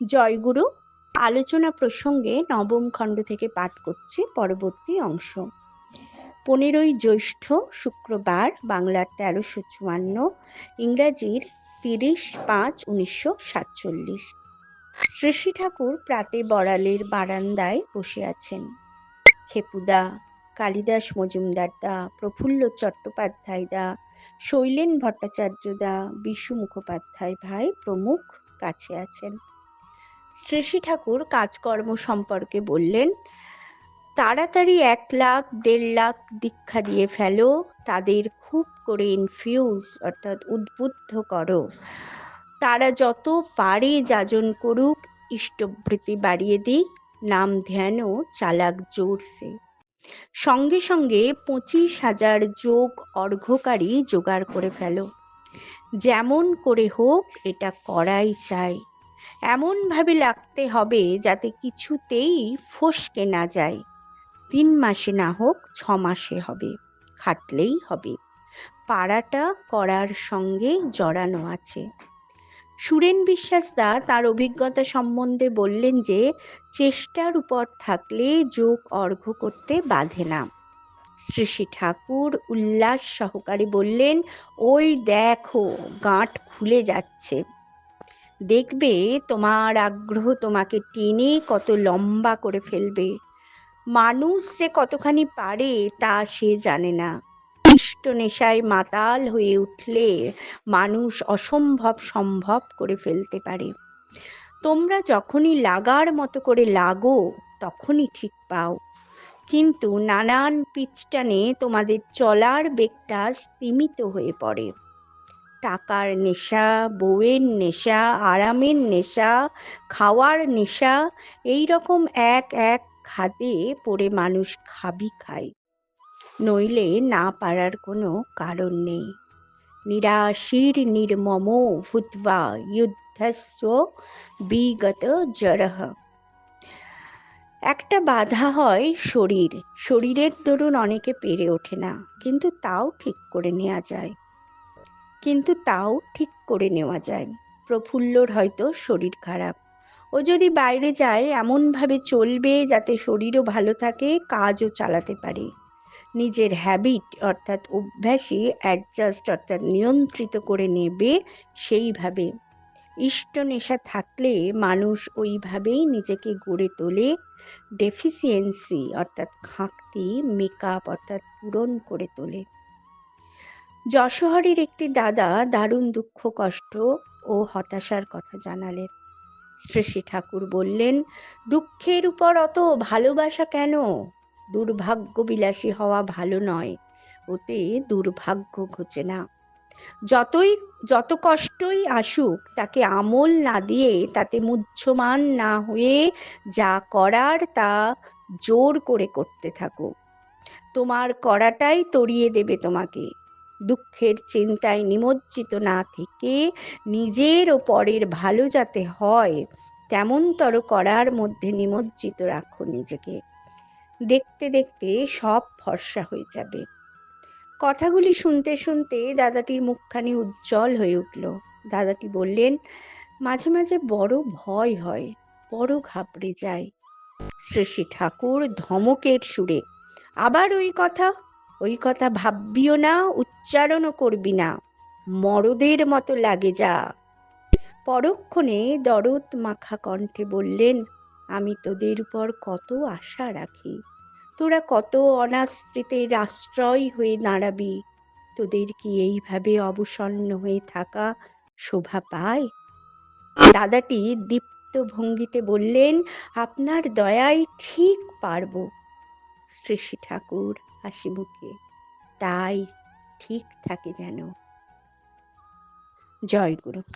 জয়গুরু আলোচনা প্রসঙ্গে নবম খণ্ড থেকে পাঠ করছি, পরবর্তী অংশ। পনেরোই জ্যৈষ্ঠ শুক্রবার বাংলার তেরোশো চুয়ান্ন, ইংরাজির তিরিশ পাঁচ উনিশশো সাতচল্লিশ। শ্রেষী ঠাকুর প্রাতে বড়ালের বারান্দায় বসে আছেন। খেপুদা কালিদাস মজুমদার দা, প্রফুল্ল চট্টোপাধ্যায় দা, শৈলেন ভট্টাচার্য দা, বিশু মুখোপাধ্যায় ভাই প্রমুখ কাছে আছেন। শ্রেষী ঠাকুর কাজকর্ম সম্পর্কে বললেন, তাড়াতাড়ি এক লাখ, দেড় লাখ দীক্ষা দিয়ে ফেলো, তাদের খুব করে ইনফিউজ অর্থাৎ উদ্বুদ্ধ করো। তারা যত পারে যাজন করুক ইষ্টবৃত্তি বাড়িয়ে দিক, নাম ধ্যানও চালাক জোরসে। সঙ্গে সঙ্গে পঁচিশ হাজার যোগ অর্ঘ্যকারী জোগাড় করে ফেলো। যেমন করে হোক, এটা করাই চাই। এমনভাবে লাগতে হবে যাতে কিছুতেই ফসকে না যায়। তিন মাসে না হোক, ছ মাসে হবে, খাটলেই হবে। পাড়াটা করার সঙ্গে জড়ানো আছে। সুরেন বিশ্বাস দা তার অভিজ্ঞতা সম্বন্ধে বললেন যে, চেষ্টার উপর থাকলে যোগ অর্ঘ করতে বাধে না। শ্রী শ্রী ঠাকুর উল্লাস সহকারে বললেন, ওই দেখো, গাঁট খুলে যাচ্ছে। দেখবে তোমার আগ্রহ তোমাকে টেনে কত লম্বা করে ফেলবে। মানুষ যে কতখানি পারে তা সে জানে না। ইষ্ট নেশায় মাতাল হয়ে উঠলে মানুষ অসম্ভব সম্ভব করে ফেলতে পারে। তোমরা যখনই লাগার মতো করে লাগো, তখনই ঠিক পাও। কিন্তু নানান পিচটানে তোমাদের চলার বেগটা স্তিমিত হয়ে পড়ে। টাকার নেশা, বউয়ের নেশা, আরামের নেশা, খাওয়ার নেশা এই রকম এক এক খাদে পড়ে মানুষ খাবি খায়। নইলে না পারার কোনো কারণ নেই। নিরাশির নির্মম ভূত্বা যুদ্ধস্ব বিগত জরহ একটা বাধা হয় শরীর। শরীরের দরুন অনেকে পেরে ওঠে না, কিন্তু তাও ঠিক করে নেওয়া যায়। কিন্তু তাও ঠিক করে নেওয়া যায়। প্রফুল্লর হয়তো শরীর খারাপ। ও যদি বাইরে যায়, এমনভাবে চলবে যাতে শরীরও ভালো থাকে, কাজও চালাতে পারে। নিজের হ্যাবিট অর্থাৎ অভ্যাসে অ্যাডজাস্ট অর্থাৎ নিয়ন্ত্রিত করে নেবে সেইভাবে। ইষ্ট নেশা থাকলে মানুষ ওইভাবেই নিজেকে গড়ে তোলে। ডেফিসিয়েন্সি অর্থাৎ খাঁকতি মেকআপ অর্থাৎ পূরণ করে তোলে। যশোহরের একটি দাদা দারুণ দুঃখ, কষ্ট ও হতাশার কথা জানালেন। শ্রেষী ঠাকুর বললেন, দুঃখের উপর অত ভালোবাসা কেন? দুর্ভাগ্য বিলাসী হওয়া ভালো নয়, ওতে দুর্ভাগ্য ঘোচে না। যতই, যত কষ্টই আসুক, তাকে আমল না দিয়ে, তাতে মুহ্যমান না হয়ে যা করার তা জোর করে করতে থাকো। তোমার করাটাই তরিয়ে দেবে তোমাকে। দুঃখের চিন্তায় নিমজ্জিত না থেকে নিজের ও পরের ভালো যাতে হয়, তেমনতর করার মধ্যে নিমজ্জিত রাখো নিজেকে। দেখতে দেখতে সব ফর্সা হয়ে যাবে। কথাগুলি শুনতে শুনতে দাদাটির মুখখানি উজ্জ্বল হয়ে উঠল। দাদাটি বললেন, মাঝে মাঝে বড় ভয় হয়, বড় ঘাবড়ে যায়। শ্রেষী ঠাকুর ধমকের সুরে, আবার ওই কথা ওই কথা ভাববিও না, উচ্চারণও করবি না। মরদের মতো লাগে যা। পরক্ষণে দরদ মাখা কণ্ঠে বললেন, আমি তোদের উপর কত আশা রাখি। তোরা কত অনাশ্রিতের আশ্রয় হয়ে দাঁড়াবি। তোদের কি এইভাবে অবসন্ন হয়ে থাকা শোভা পায়? দাদাটি দীপ্ত ভঙ্গিতে বললেন, আপনার দয়ায় ঠিক পারব। শ্রেষী ঠাকুর হাসি মুখে তাই ঠিক থাকে যেন। জয় গুরু।